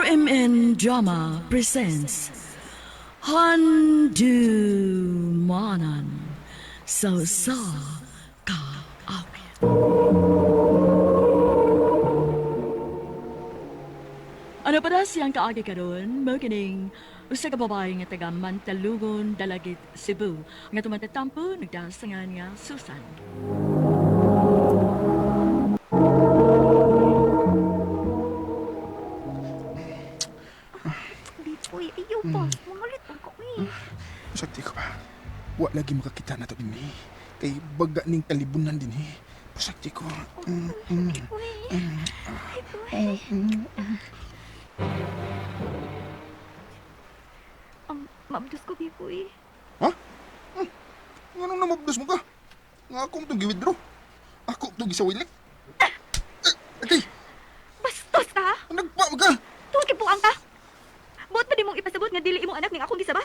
RMN Drama presents Handu Manan So Ka Awit. Ano pa na siyang kaagi karon? Maganing usa babae nga taga Mantalugon, Dalagit, Cebu. Nga tumatatampo nagdasangan nga Susan. Pa. Mangalit pa ko eh. Sakti ko ba? Wa lagi makakita na to din eh. Kay baga ning talibunan din eh. Pasakti ko. Mm, mm. Uy. Ay, uy. Ang mabdos ko, Biboy. Anong namabdos mo ka? Nga akong itong giwidro. Ako itong gisawilik. Eh, Okay, Bastos ka! nagpa ka. Ipasabot nga dili imong anak ning akong gisaba?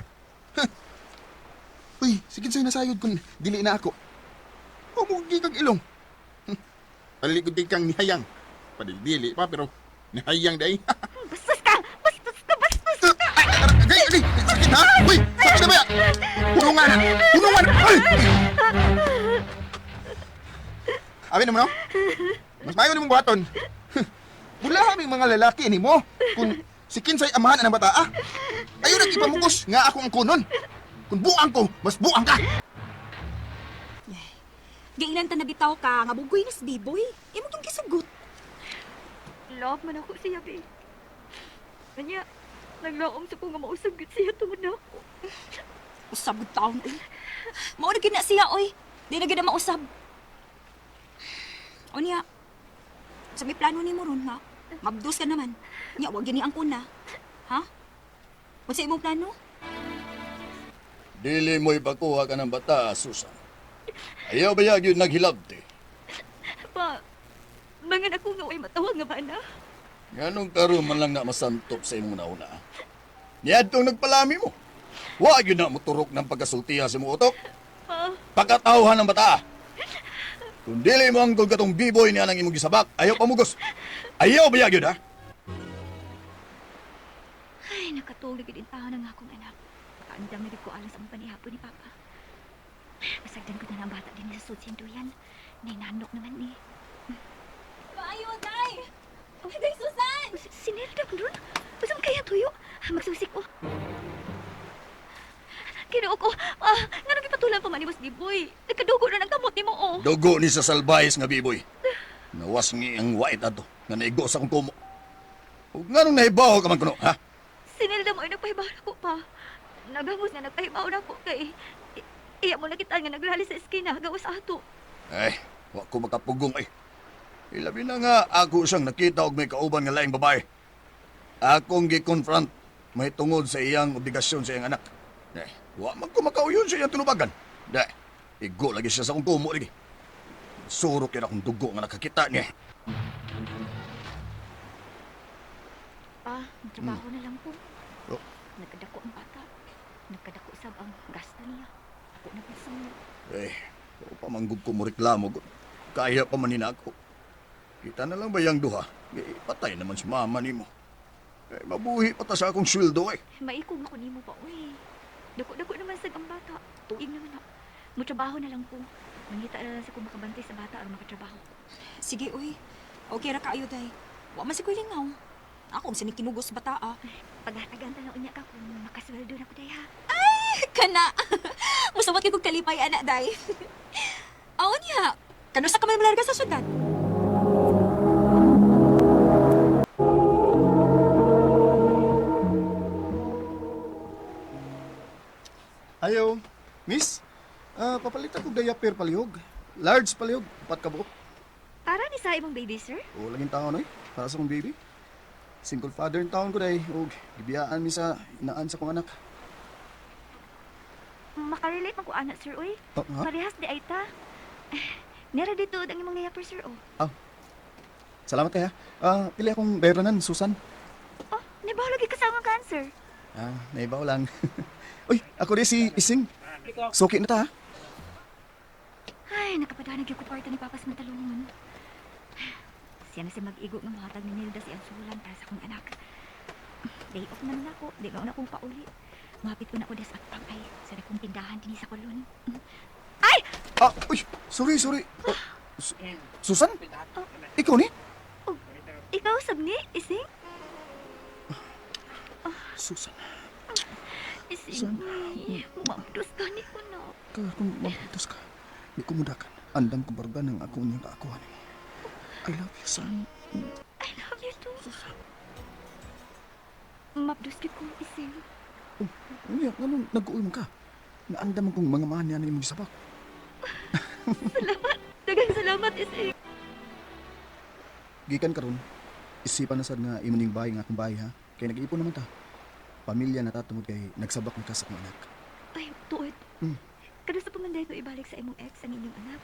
Uy, sige sa'yo nasayod kung dili na ako. Huwag mo kang ilong. Hm, Paligod kang nihayang. Padili pa pero nihayang day. Bastos ka! Bastos ka! Bastos ka! Ay, ay, ay, sakit ha? Uy, sakit na ba yan? Hulungan! Hulungan! Ay! Amin naman, no? Mas mayo ni mong buhaton. Wala kaming mga lalaki ni mo. Kung si Kinsay amahan ng bata, ah. Ayaw nang ipamugos nga ako ang kunon. Kung buang ko, mas buang ka. Gailan ta nabitaw ka, nga bugoy na si Biboy. Imo tong gisugot. Love man ako siya, be. Kanya, naglaom sa ko nga mausag gid siya tungod na ako. Usab gud taon eh. Mao na gid na siya oy. Di na gid na mausab. O niya. Sa may plano ni mo ron nga. Mabdos ka naman. Nya wag gini ang kuna. Ha? What's imong plano? Dili mo ipakuha ka ng bata, Susan. Ayaw ba yun naghilabti? Pa, mangan ako nga way matawag nga bana. Ganong karoon man lang na masantop sa imong nauna. Niyadtong nagpalami mo. Wa yun na muturok ng pagkasultiha sa imong utok. Pa, Pagkatauhan ng bata. Kung dili mo ang katong biboy niya ng imong gisabak, ayaw pamugos. Ayaw ba yun, ha? ay, nakatulog din tao ng akong anak. Kaandam na ko alas ang panihapon ni Papa. Masagdan ko na ang bata din sa sudsin duyan. Nainanok naman ni. Maayo, day! Okay, day, Susan! Sinelda ko doon? Masam kaya tuyo? Magsusik ko. Kinuo ko, ah, nga nang ipatulan pa man ni Diboy. Nagkadugo na ng kamot ni mo, oh. Dugo ni sa salbayis nga biboy. Nawas ngi ang wait ato, nga naigo sa kong kumo. Huwag nga nung nahibaw ka man kuno, ha? Sinelda mo ay nagpahibaw na ko pa. Nagamos nga nagpahibaw na ko kay... i- Iya mo nakita nga nagrali sa eskina, gawas ato. Ay, wa ko makapugong ay. Ilabi na nga ako siyang nakita og may kauban nga laing babae. Akong gi-confront may tungod sa iyang obligasyon sa iyang anak. Eh, wa man ko makauyon sa iyang tunubagan. Dai, igo lagi siya sa akong kumo lagi. Surok yun akong dugo nga nakakita niya. Pa, trabaho na lang po. Oh. Nagkadako ang bata. Nagkadako sab ang gasta niya. Ako na pisang Eh, o pamanggog ko mo reklamo. Kaya pa man ako. Kita na lang ba yung duha? Eh, patay naman si mama ni mo. Eh, mabuhi pa ta sa akong sweldo eh. Maikog ako nimo pa, uy. Dako-dako naman sa ang bata. Tuig naman na. Mutrabaho na lang po. Mangita na lang sa kung makabantay sa bata ang makatrabaho. Sige, uy. Okay ra kaayo, day. Wa man si Kuya Lingaw. Ako, sa kinugos bata, ah. Paghatagan na lang unya ka kung makasweldo na ko day ha. Kana. Musawat kay kong kalipay, anak, day. Aw niya. Kano sa kamay malarga sa syudad? Ayaw. Miss, ah, papalit ako diaper palihog. Large palihog, upat ka buok. Para ni sa imong baby, sir? O, laging taon oy. Para sa kong baby. Single father in taon ko day. O, gibiyaan mi sa inaan sa kong anak. Makarelate man ko anak, sir, uy. Oh, ha? Parehas di ay ta. Nera dito ang imong layapper, sir, oh. Salamat kaya. Ah, pili akong bayranan, Susan. Oh, nabaw lagi ka sa akong cancer. Ah, naibaw lang. Uy, ako rin si Ising. Suki na ta, ha? Ay, nakapadanag yung kwarto ni Papa sa matalungon. Siya na si mag-igo ng mahatag ni Nilda si Ansulan para sa akong anak. Day off naman ako. Di ba na akong pauli. Mapit ko na ako des at pangay. Sa akong tindahan din sa kulon. Ay! Ah, uy, sorry, sorry. Oh, Su- Susan? Ikaw ni? Ikaw, sabni? Ising? Susan. Ising. Mabdos ka ni ko na. Kaya kung mabutos ka, di ko mudakan. Andam ko barga ng ako niyang kaakuhan mo. I love you, son. I love you too. Mabdos ka ko, Ising. Uy, ano, nag-uul mo ka? Naandam kong mga manya na yung gisabak. Dagang salamat, Ising. Gikan karon, isipan na sad nga imo ning bahay nga akong bahay ha. Kay nag-iipon naman ta. Pamilya na tatungod kay nagsabak ni kasak ng anak. Ay, tuod. Hmm. Kada sa pamanday ko ibalik sa imong ex ang inyong anak.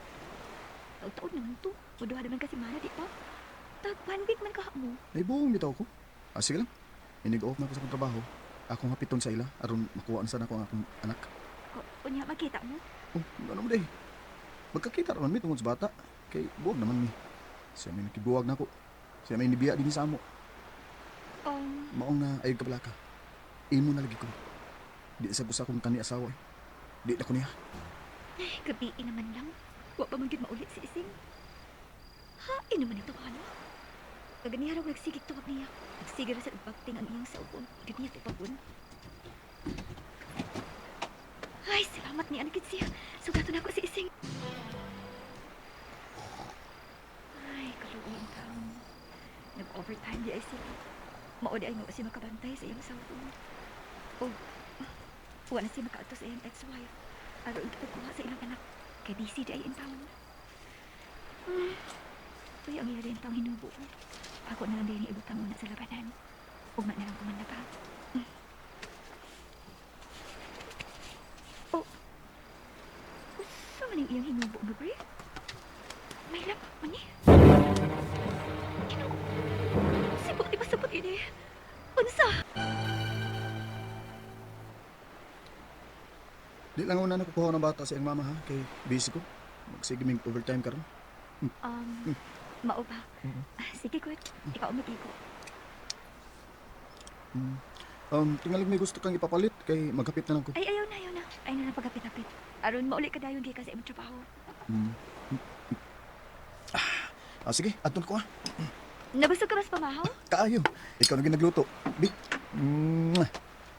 Taon-taon naman to. Muduha naman kasi mana, di pa? Tag, one week man ka mo. Naibuong bitaw ko. Ah, sige lang. Inig-off na ko sa trabaho. Akong hapiton sa ila aron makuha sa ako ang akong anak. O, kunya, makita mo? Oh, ano mo day? Magkakita naman mi tungod sa bata. Kay buwag naman mi. Siya may nakibuwag na ako. Siya may nibiya din sa amo. Um, Maong na ayog ka ka. Imo na lagi ko. Di sa gusa kong kani asawa eh. Di na ko niya. ay, gabi naman lang. Wa pa magid maulit si Ising. Ha, ino man ito ano? Kaganiya raw nagsigig tuwag niya. Nagsigig ra sa bagting ang iyang cellphone. Ganiya ito pagpun. Ay, salamat ni Anakit siya. Sugato na ako si Ising. Ay, ang taon. Nag-overtime di ay sila. Maudi ay mo si makabantay sa iyang cellphone. O, wala na siya makaato sa iyang ex-wife. Aron ipagkuha sa ilang anak. Kay busy di ay in town. Hmm. Ito'y ang iya rin taong hinubo. Ako na lang din ibutang muna sa labanan. Ugma na lang kumanda pa. Hmm. Oh. Usa man ang iyang hinubo Di lang una na kukuha ng bata sa iyang mama ha. Kay busy ko. Magsige mig overtime karon. Um, mao ba? Ah, Sige, Kurt. Ikaw umiti ko. Hmm. Um, tingalig may gusto kang ipapalit kay maghapit na lang ko. Ay, ayaw na, ayaw na. Ayaw na lang pagapit-apit. Aron, mauli ka dayon di ka sa imong trabaho. Hmm. Ah, sige, aton ko ha. Nabusog ka ba sa pamahaw? Kaayo. Ikaw na ginagluto. Bi. Mm.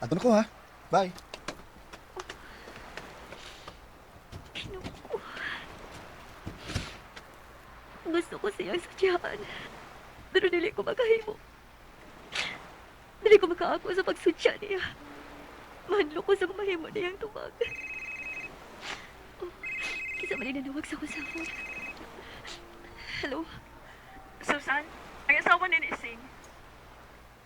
Aton ko ha. Bye. Gusto ko siyang sadyakan. Pero dili ko makahimo. Dili ko makaako sa pagsudya niya. Mahadlo ko sa mahimo niyang tubag. Oh, kisa man nanawag sa kusapon. Hello? Susan, ang asawa ni Ising.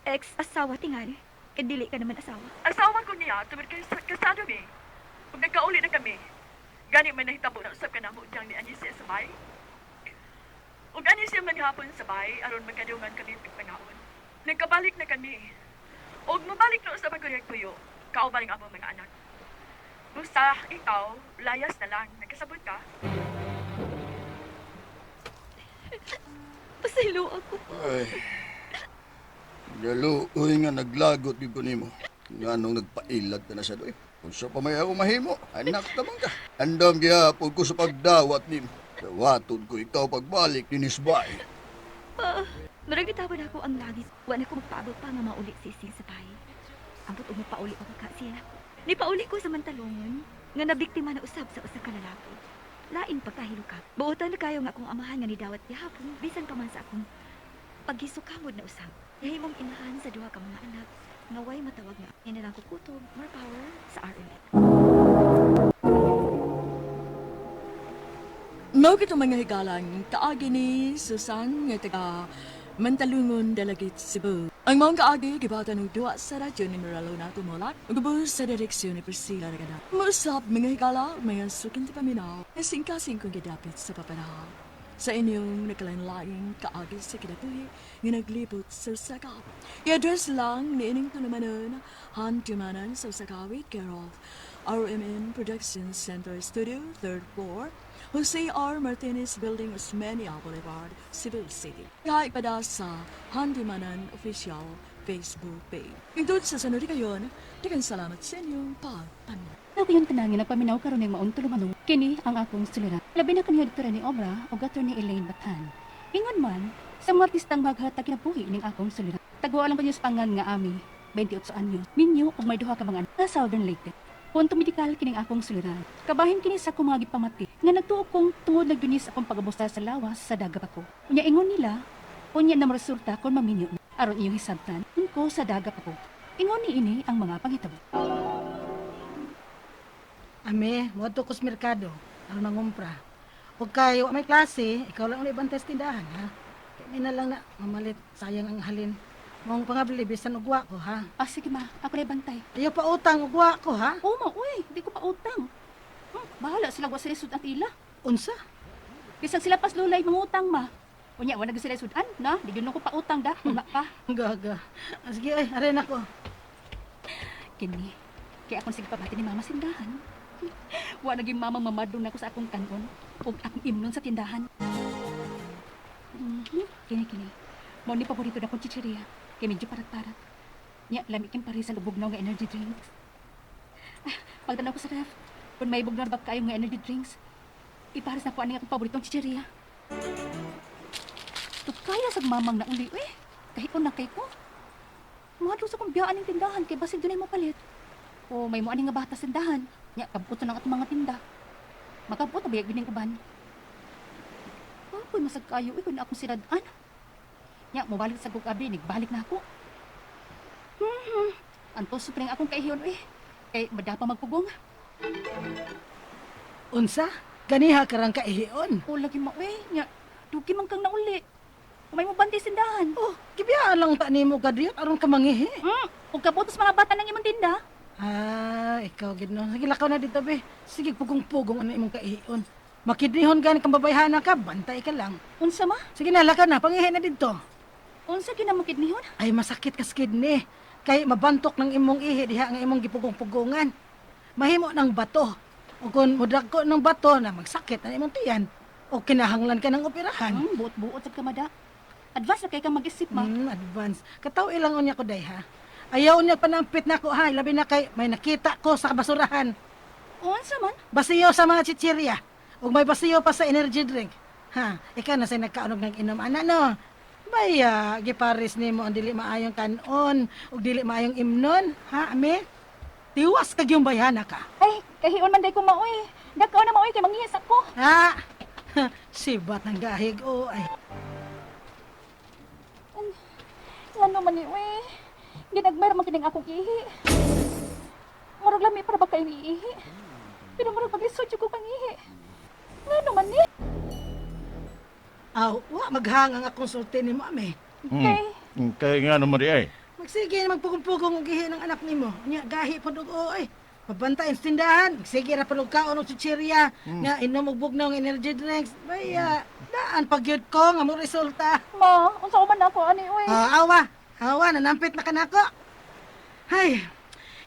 Ex-asawa tingali. Kaya dili ka naman asawa. Asawa ko niya, tumid kay kasado mi. Kung nagkauli na kami, gani may nahitabo na usap ka na mo diyang ni Anis sa bay. Ug ani siya maghapon sa bay, aron magkadungan kami pagpanahon. Nagkabalik na kami. Ug mabalik na sa pagkuyag tuyo, kauban ang among mga anak. Basta, ikaw, layas na lang. Nagkasabot ka? Pasaylo ako. Ay. Galuoy nga naglagot yung kunimo. Nga nung nagpailag ka na siya doy. Kung siya pa may ako mahimo, anak naman ka. Andam gihapon ko sa pagdawat nimo. Dawatod ko ikaw pagbalik ni Nisbay. Pa, marag nitaban ako ang langis. Wala ko magpaabot pa nga mauli si Sing sa bahay. Ambot og mapauli pa ka siya. Ni pauli ko sa mantalongon nga nabiktima na usab sa usa ka lalaki. Lain pagkahilo ka. Buotan na kayo nga akong amahan nga ni dawat gihapon bisan pa man sa akong pagisukamod na usab. Himong inahan sa duha ka mga anak nga way matawag nga inilang kukutob more power sa RMN. Mao kito mga higalang kaagi ni Susan nga taga Mantalungon Dalagit Cebu. Ang mga kaagi gibatan ng duwa sa radyo ni Moralo na tumulat. Ugubos sa direksyon ni Priscilla Ragana. Mausap mga higala mga sukin ti paminaw. Singkasing kong gidapit sa papanaw. Sa inyong nakalanlaing kaagi sa kinabuhi nga naglibot sa sakap. I-address lang ni ining tulamanon Han Timanan sa Sakawit care of RMN Production Center Studio, 3rd floor, Jose R. Martinez Building, Osmeña Boulevard, Cebu City. Kaya ipada sa Handimanan Official Facebook page. Hingtod sa sunod kayon, dagang salamat sa inyong pagpanunood. Ako yung tanangin nagpaminaw karon ng maong tulumanong. Kini ang akong suliran. Labi na kaniya doktora ni Obra o gator ni Elaine Batan. Ingon man, sa mga artistang maghatag kinabuhi ning akong suliran. Tagwa lang kanyo sa pangan nga ami, 28 anyo. Minyo ug may duha ka mga sa Southern Leyte. Punto medikal kining akong suliran. Kabahin kini sa akong mga gipamati nga nagtuo kong tungod nagdunis akong pagabusta sa lawas sa dagat ako. Unya ingon nila, unya na resulta kon maminyo aron iyong hisabtan ko sa dagat ako. Ingon ni ini ang mga panghitabo. Ame, mo to kus merkado, ang nangumpra. Huwag kayo, may klase, ikaw lang ulit bantay sa tindahan, ha? Kaya may na lang na, mamalit, sayang ang halin. Mong pangabili, bisan ugwa ko, ha? Ah, sige ma, ako na bantay. Ayaw pa utang, ugwa ko, ha? Oo ma, uy, di ko pa utang. Hmm, bahala sila wa sila sudan ila. Unsa? Bisag sila pas lulay mangutang ma. Unya, wala sila sudan, na? Di ko pa utang da, wala pa. Gaga. Ah, Sige, ay, arin ako. Kini, kaya akong sige pabati ni mama sindahan. Wa naging mama mamadong na ko sa akong kanon o akong imnon sa tindahan. Mhm, Kini, kini. Mo ni paborito na kong chichiria. Kaya medyo parat-parat. Nya, lamig king pari sa lubog nga energy drinks. Ah, pagtanaw ko sa ref, kung may bugnar ba kayo nga energy drinks, ipares na ko ani akong paboritong chichiria. Tukaya sa mamang na uli, eh. Kahit ko na kay ko. Mga sa kong biyaan ng tindahan kay basig dunay mapalit. O may mo ani nga bata tindahan. Nya kabuto ng atong mga tinda. Makabot na bayag gining uban. Apoy masag kayo eh kung akong siradan. Nya mo balik sa gugabi balik na ako. Hmm. Anto supring akong kaihiyon eh. Kay madapa magpugong. Unsa? Ganiha karang kaihion. O lagi mo eh. Nya dugi man kang nauli. May mo bantay sa tindahan. Oh, kibiyaan lang ta nimo kadiyot aron ka mangihi. Hmm. Ug kabutos mga bata ng imong tinda. Ah, ikaw gid no. Sige lakaw na dito be. Sige pugong-pugong ano imong kaihion. Makidnihon gani kang babayhana ka, bantay ka lang. Unsa ma? Sige na, lakaw na, pangihi na dito. Unsa kinamukid nihon? ay masakit ka sa kidney. Kay mabantok ng imong ihi diha nga imong gipugong-pugongan. Mahimo ng bato. O kung mudag ko ng bato na magsakit ang imong tiyan. O kinahanglan ka ng operahan. Hmm, buot-buot sa kamada. Advance na kay kang mag-isip ma. Hmm, advance. Kataw ilang unya ko day ha. Ayaw niya panampit na ko ha. Labi na kay may nakita ko sa basurahan. Unsa man? Basiyo sa mga chichirya. O may basiyo pa sa energy drink. Ha, ikaw na sa nagkaanog ng inom ana no. Baya, giparis nimo ang dili maayong kanon ug dili maayong imnon, ha, ame? Tiwas kag yung bayana ka. Ay, kahiyon man day ko maoy. Dakaw na maoy kay manghihis ako. Ha? Sibat ng gahig o ay. Ngano man ni uy. Ginagmayra man kining akong ihi. Murag lami para ba kayo iihi. Pero murag pag-isod ko kang ihi. Ngano man ni? Aw, wa maghang ang akong sulti nimo, ame. Hmm, Kaya nga naman di ay. Magsige na magpugong-pugong gihi ng anak nimo. Nya gahi pod og o ay. Mabantay ang tindahan. Sige ra pod og kaon og chichirya. Nga inom og bugnaw ng energy drinks. Baya, daan pagyud ko nga mo resulta. ma, unsa ko man ako ani uy. Ah, awa. Awa, nanampit na ka na ako. Hay,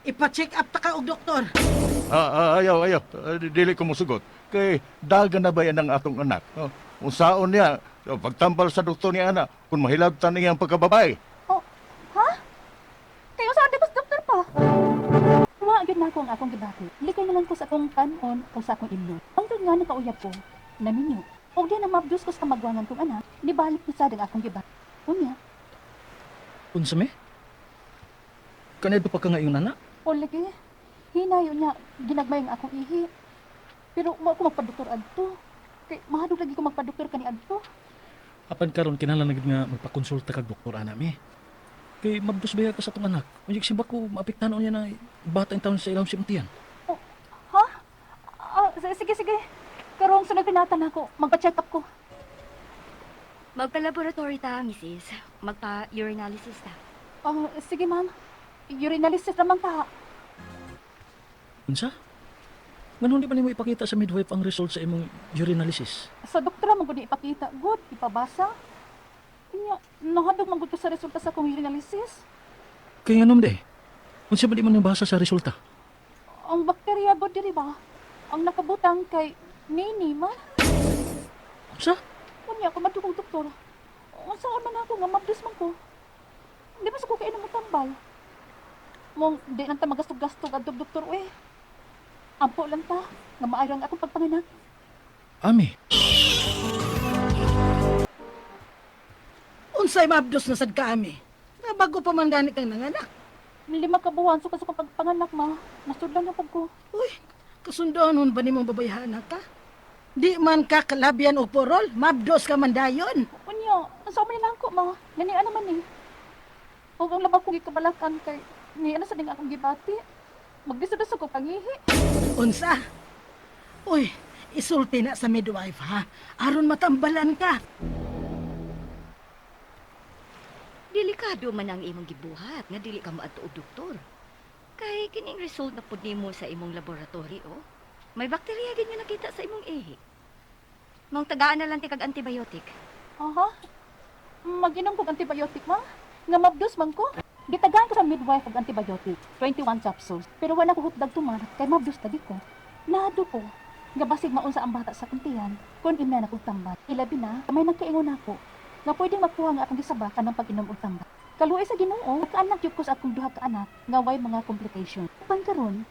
ipa-check up ta ka og doktor. Ah, ah, ayaw, ayaw. Ah, di- dili ko musugot. Kay daga na ba yan ang atong anak? Oh, unsaon niya, oh, pagtambal sa doktor ni ana, kung mahilabtan niya ang pagkababay. Oh, ha? Kayo saan di doktor pa? Wa gyud na ako ang akong gibati. Likay na lang ko sa akong kanon o sa akong imno. Ang tud nga nakauyab ko, naminyo. Og di na mabdus ko sa kamagwangan kong anak, nibalik ni sad ang akong gibati. Unya, Unsa me? Kanay pa ka nga iyong nana? O lagi, hinayo niya, ginagmay ang akong ihi. Pero mo ako magpadoktor adto. Kay mahadog lagi ko magpadoktor kani adto. Apan karon kinahanglan na gid nga magpakonsulta kag doktor ana mi. Kay mabdos baya ka sa tong anak. Unyag simba ko maapektahan niya na bata ang taon sa ilang simtiyan. Ha? Ah, s- sige, sige. Karong sunod pinatan ako, magpa-check up ko. Magpa-laboratory ta, Mrs. Magpa-urinalysis ta. Ah, sige ma'am. Urinalysis naman ta. Unsa? Nganong di pa nimo ipakita sa midwife ang result sa imong urinalysis? Sa doktora man gud ipakita. Good, ipabasa. Inya, nahadog man gud ko sa resulta sa akong urinalysis. Kay nganom de. Unsa ba di man nabasa sa resulta? Ang bakterya gud diri ba? Ang nakabutang kay Nini man. Unsa? Unya ko madugong doktor. Unsa man ako nga mabdus man ko. Di ba sa ko kainom mo tambal? Mong di lang ta magastog-gastog adto doktor eh. Ampo lang ta nga maayang akong pagpanganak. Ami, Unsay mabdos na sad kami. Nga bago pa man gani kang nanganak. Lima ka buwan so kasi kong pagpanganak ma. Masudlan na pag ko. Uy, kasundoan nun ba ni mong babayhan ka? Di man ka kalabian o porol, mabdos ka man dayon. Unya, ang sa man lang ko ma. Gani ano man eh. Huwag ang labag ko gikabalakan kay ni ano sa ding akong gibati. Magdisudas ako pangihi. Unsa? Uy, isulti na sa midwife ha. Aron matambalan ka. Delikado man ang imong gibuhat nga dili ka maadto og doktor. Kay kining result na pud nimo sa imong laboratory oh. May bakterya gid nga nakita sa imong ihi. Mong tagaan na lang ti kag antibiotic. Aha. Mag-inom kog antibiotic ma. Nga mabdos man ko. Gitagaan ko sa midwife og antibiotic, 21 capsules. Pero wala ko hupdag tumar kay mabdos tadi ko. Nado ko. Nga basig maunsa ang bata sa kuntihan kun ina na kog tambal. Ilabi na, may nagkaingon ako nga pwedeng makuha nga akong gisabakan ng pag-inom og tambal. Kaluoy sa Ginoo, kaanak gyud ko sa akong duha ka anak nga way mga complication. Pan karon,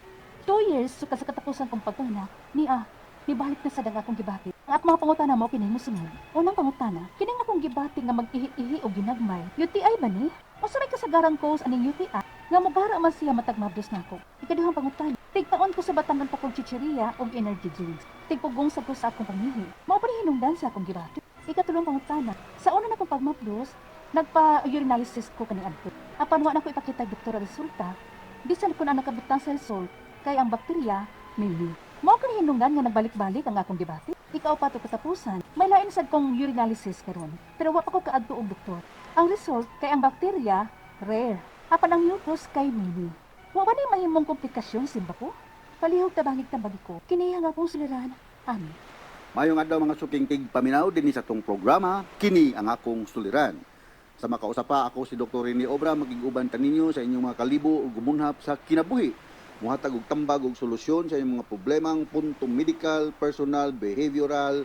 two years so sa katapusan kong pagkanak, ni ah, nibalik na sa daga akong gibati. At mga pangutana mo kini musunod. Unang pangutana, kini nga akong gibati nga mag-ihi-ihi o ginagmay. UTI ba ni? O sa may kasagarang cause aning UTI nga mugara man siya matag mabdos nako. Ikaduhang pangutana, tigtaon ko sa batangan pa kong chicheria o energy drinks. Tigpugong sa ko sa akong pangihi. Mao pa hinungdan sa akong gibati. Ikatulong pangutana, sa una na akong pagmabdos, nagpa-urinalysis ko kani adto. Apan wa na ko ipakita doktora resulta, bisan ko na nakabutang sa result kay ang bakterya mili. Mao kani hinungdan nga nagbalik-balik ang akong debate. Ikaw pa to katapusan. May lain sad kong urinalysis karon, pero wa pa ko kaadto og doktor. Ang result kay ang bakterya rare. Apan ang lupus kay mili. Wa ba ni mahimong komplikasyon simba ko? Palihog tabangig tambagi ko. Kinihang akong suliran. Amin. Mayong adlaw mga suking tig paminaw dinhi sa tong programa kini ang akong suliran. Sa makausapa ako si Dr. Rene Obra magiguban ta ninyo sa inyong mga kalibo ug gumunhap sa kinabuhi. Muhatag og tambag og solusyon sa inyong mga problemang punto medical, personal, behavioral,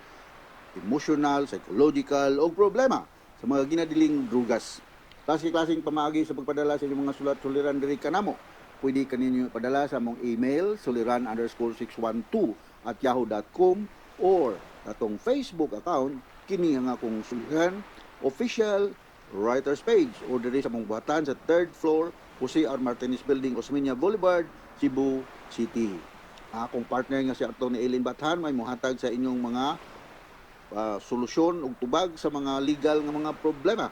emotional, psychological o problema sa mga ginadiling drugas. Klase-klaseng pamaagi sa pagpadala sa inyong mga sulat suliran diri kanamo. Pwede kaninyo padala sa mong email suliran underscore 612 at yahoo.com or atong Facebook account kini ang akong suliran official writers page or diri sa mong buhatan sa third floor Jose R. Martinez Building, Osmeña Boulevard, Cebu City. Akong partner nga si Atty. Eileen Bathan may muhatag sa inyong mga ah, solusyon ug tubag sa mga legal nga mga problema.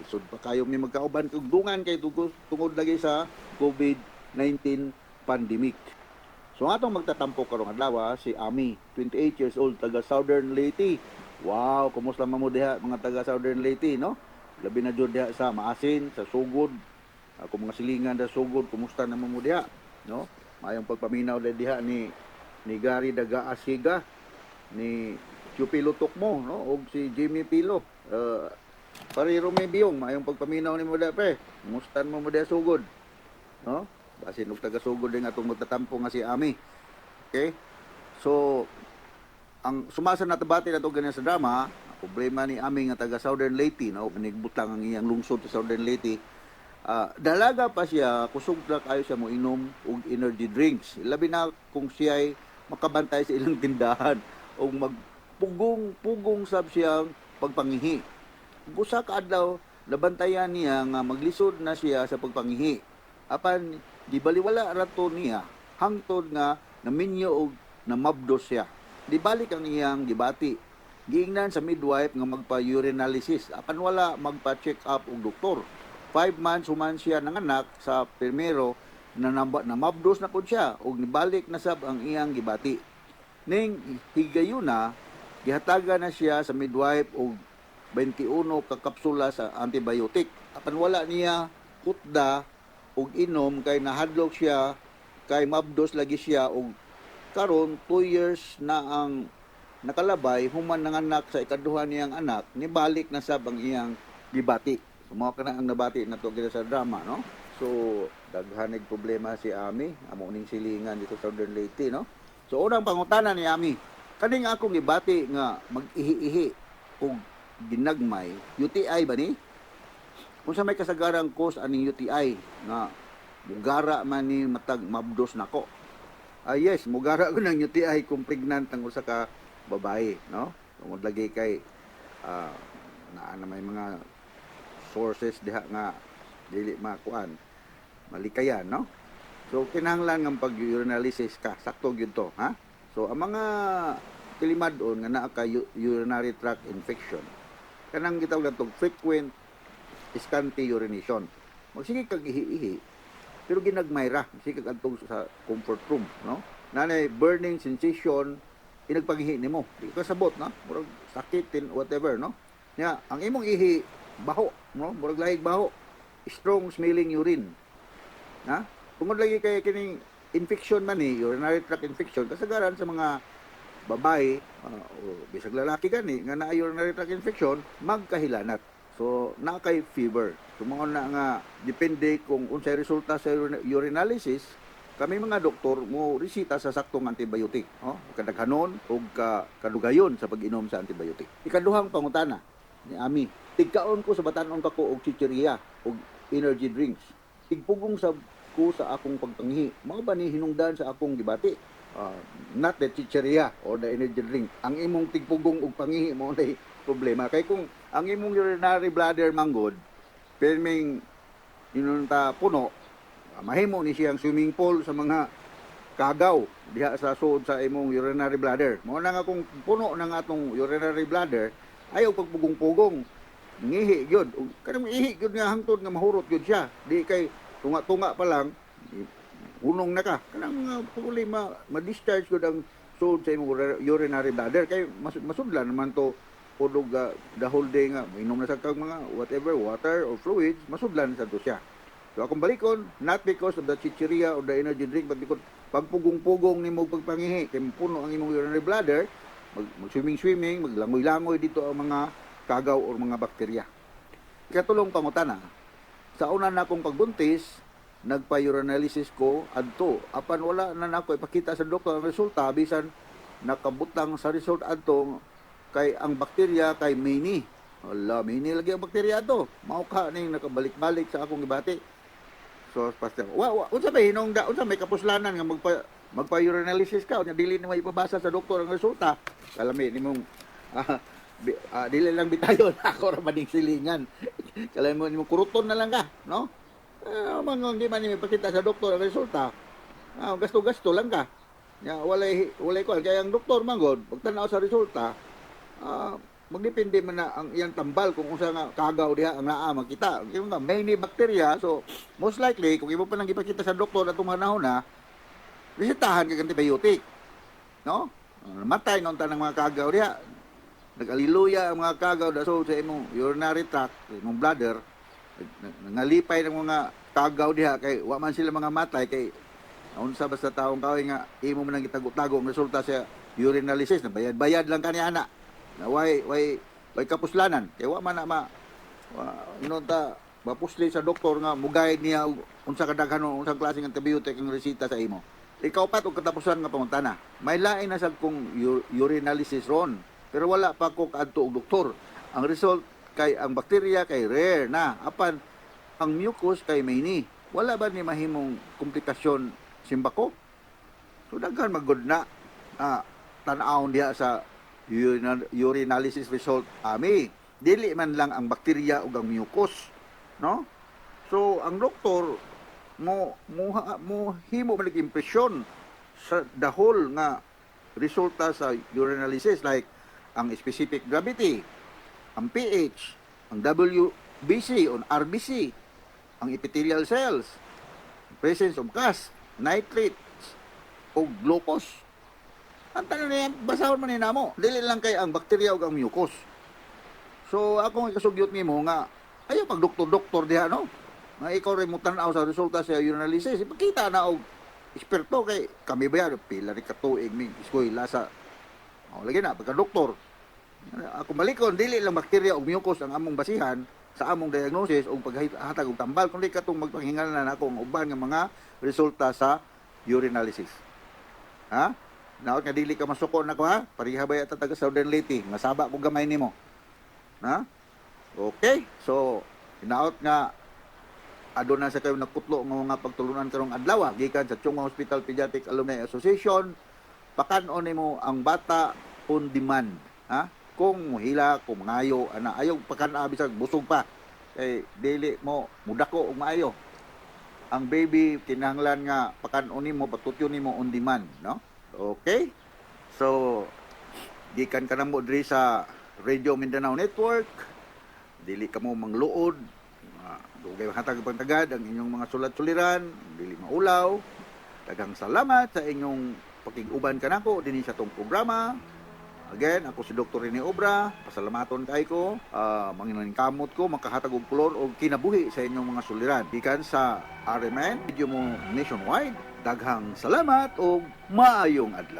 Isod pa kayo may magkauban kog dungan kay tungod, lagi sa COVID-19 pandemic. So atong magtatampo karong adlaw si Ami, 28 years old, taga Southern Leyte. Wow, kumusta man mo diha mga taga Southern Leyte, no? Labi na jud diha sa Maasin, sa Sugod. Ako mga silingan sa Sugod, kumusta na mo diha, no? Mayong pagpaminaw na diha ni ni Gary Daga Asiga, ni Chupilo Tukmo, no? Og si Jimmy Pilo. Uh, Pari Romeo Biong, mayong pagpaminaw ni mo diha pre. Kumusta mo mo diha Sugod? No? Basin og taga Sugod din atong magtatampo nga si Ami. Okay? So, ang sumasan na tabati na ganyan sa drama, problema ni Ami nga taga Southern Leyte, no? Panigbutang ang iyang lungsod sa Southern Leyte. Ah, dalaga pa siya, kusog na kayo siya mo inom og energy drinks. Labi na kung siya ay makabantay sa ilang tindahan o magpugong-pugong sab siyang pagpangihi. Gusa ka adlaw, nabantayan niya nga maglisod na siya sa pagpangihi. Apan gibaliwala rato niya hangtod nga naminyo og namabdos siya. Di balik ang iyang gibati. Giingnan sa midwife nga magpa-urinalysis. Apan wala magpa-check up og doktor. Five months human siya nanganak sa primero na namabdos na pud siya og nibalik na sab ang iyang gibati. Ning higayuna gihatagan na siya sa midwife og 21 ka kapsula sa antibiotic. Apan wala niya kutda og inom kay nahadlok siya kay mabdos lagi siya og karon 2 years na ang nakalabay human nanganak sa ikaduha niyang anak nibalik na sab ang iyang gibati. So mao kana ang nabati na to gina sa drama no. So daghanig problema si Ami amo ning silingan dito sa Southern Leyte no. So unang pangutana ni Ami kaning akong gibati nga mag-ihi-ihi og ginagmay UTI ba ni? Kung sa may kasagarang cause aning UTI nga mugara man ni matag mabdos nako. Ah yes, mugara ko ng UTI kung pregnant ang usa ka babae, no? Tungod lagi kay ah naa na may mga sources diha nga dili makuan malikayan, no? So kinahanglan nga pag urinalysis ka, sakto gyud to, ha? So ang mga kilimadon nga naa ka urinary tract infection kanang gitawag natong frequent scanty urination. Magsige kag ihi-ihi, pero ginagmay ra, sige kag adtong sa comfort room, no? Nanay burning sensation, inagpaghihi nimo. Di ka sabot, no? Murag sakitin, whatever, no? Nya, ang imong ihi, baho, no? Murag lahig baho. Strong smelling urine. Na? Tungod lagi kay kining infection man ni, urinary tract infection, kasagaran sa mga babae ah, o bisag lalaki gani nga naa urinary tract infection magkahilanat so naa kay fever mga na nga depende kung unsay resulta sa urin- urinalysis kami mga doktor mo resita sa saktong antibiotic oh kadaghanon ka kadugayon sa pag-inom sa antibiotic ikaduhang pangutana ni ami tigkaon ko sa batanon kako og chicheria og energy drinks tigpugong sa ko sa akong pagpanghi mao ba ni hinungdan sa akong gibati Ah, not the chicheria or the energy drink. Ang imong tigpugong ug pangihi mo na problema. Kay kung ang imong urinary bladder manggod, perming yun ta puno, ah, mahimo ni siyang swimming pool sa mga kagaw diha sa suod sa imong urinary bladder. Mao na nga kung puno nga atong urinary bladder, ayaw pagpugong-pugong. Ngihi. Ug Kanang ihi gyud nga hangtod nga mahurot gyud siya. Di kay tunga-tunga pa lang unong na ka kanang mga problema ma-discharge ko ang suod sa imong uri- urinary bladder kay mas, masudlan naman to pudog uh, the whole day nga inom na sa kag mga whatever water or fluids masudlan sa to siya so akong balikon not because of the chicheria or the energy drink but because pagpugong-pugong nimo pagpangihi kay puno ang imong urinary bladder mag, swimming swimming maglangoy-langoy dito ang mga kagaw or mga bakterya. Katulong pangutana sa una na akong pagbuntis nagpa-urinalysis ko adto. Apan wala na nako ipakita sa doktor ang resulta bisan nakabutang sa result adto kay ang bakterya kay mini. Wala mini lagi ang bakterya to mao ka ning nakabalik-balik sa akong gibati so pastor wa wa unsa may hinungda? Unsa may kapuslanan nga magpa magpa-urinalysis ka unya dili ni ipabasa sa doktor ang resulta kalami nimong ah, bi, ah, dili lang bitayon ako ra maning silingan kalami mo nimong kuruton na lang ka no Ah, mga hindi man ni pakita sa doktor ang resulta. Ah, gasto-gasto lang ka. Ya, walay walay ko kaya ang doktor mangod pagtanaw sa resulta, ah magdepende man na ang iyang tambal kung unsa nga kagaw diha ang naa makita. Yung nga may ni bakterya so most likely kung imo pa nang ipakita sa doktor atong manahon na resetahan ka antibiotic. No? Matay nung tanang mga kagaw diha. Nag-aliluya ang mga kagaw da so sa imong urinary tract, sa imong bladder, ngalipay ng mga kagaw diha kay wa man sila mga matay kay unsa basta taong kahoy nga imo man ang gitago-tago ang resulta sa urinalysis na bayad-bayad lang kani ana na way way way kapuslanan kay wa man na ma wa, inon ta mapusli sa doktor nga mugayad niya unsa kadaghan unsang klaseng antibiotic ang resita sa imo ikaw pat og katapusan nga pangutana may lain na sad kung u- urinalysis ron. Pero wala pa ko kaadto og doktor. Ang result kay ang bakterya kay rare na. Apan ang mucus kay mini wala ba ni mahimong komplikasyon simbako so daghan magod na ah, tan-awon diha sa urina- urinalysis result ami. Dili man lang ang bakterya ug ang mucus no? So ang doktor mo mo mo himo man impresyon sa dahol nga resulta sa urinalysis like ang specific gravity ang pH, ang WBC o RBC, ang epithelial cells, presence of gas, nitrates, o glucose. Ang tanong niya, basahon man nina mo. Dili lang kay ang bakterya o ang mucus. So, ako nga kasugyot nimo nga, ayaw pag doktor-doktor diha, no? Nga ikaw rin mo tanaw sa resulta sa urinalysis. Ipakita na og eksperto kay kami ba yan, pila rin katuig mi eskwela sa o, lagi na, pagka-doktor, ako malikon dili lang bakterya o mucus ang among basihan sa among diagnosis o paghatag og tambal kundi katong magpanghingalan na ako ang uban nga mga resulta sa urinalysis. Ha? Naot nga dili ka masuko na ko ha? Pariha ba yata taga Southern Leyte? Masaba ko gamay nimo. Ha? Okay? So, Hinaot nga adto na sa kayo nakutlo nga mga pagtulunan karong adlaw gikan sa Chunga Hospital Pediatric Alumni Association. Pakanon nimo ang bata on demand ha? Kung muhila kung mangayo ana ayaw pakana bisag busog pa. Kay dili mo mudako og maayo. Ang baby kinahanglan nga pakanon nimo patutyon nimo on demand no? Okay? So gikan ka na mo diri sa Radio Mindanao Network. Dili ka mo mangluod dugay hatag pagtagad ang inyong mga sulat-suliran dili maulaw daghang salamat sa inyong pakiguban kanako dinhi sa tong programa Again, ako si Dr. Rene Obra. Pasalamaton kay ko. Uh, manginang kamot ko, makahatag og kulor o kinabuhi sa inyong mga suliran. Gikan sa RMN, video mo nationwide. Daghang salamat o maayong adlaw.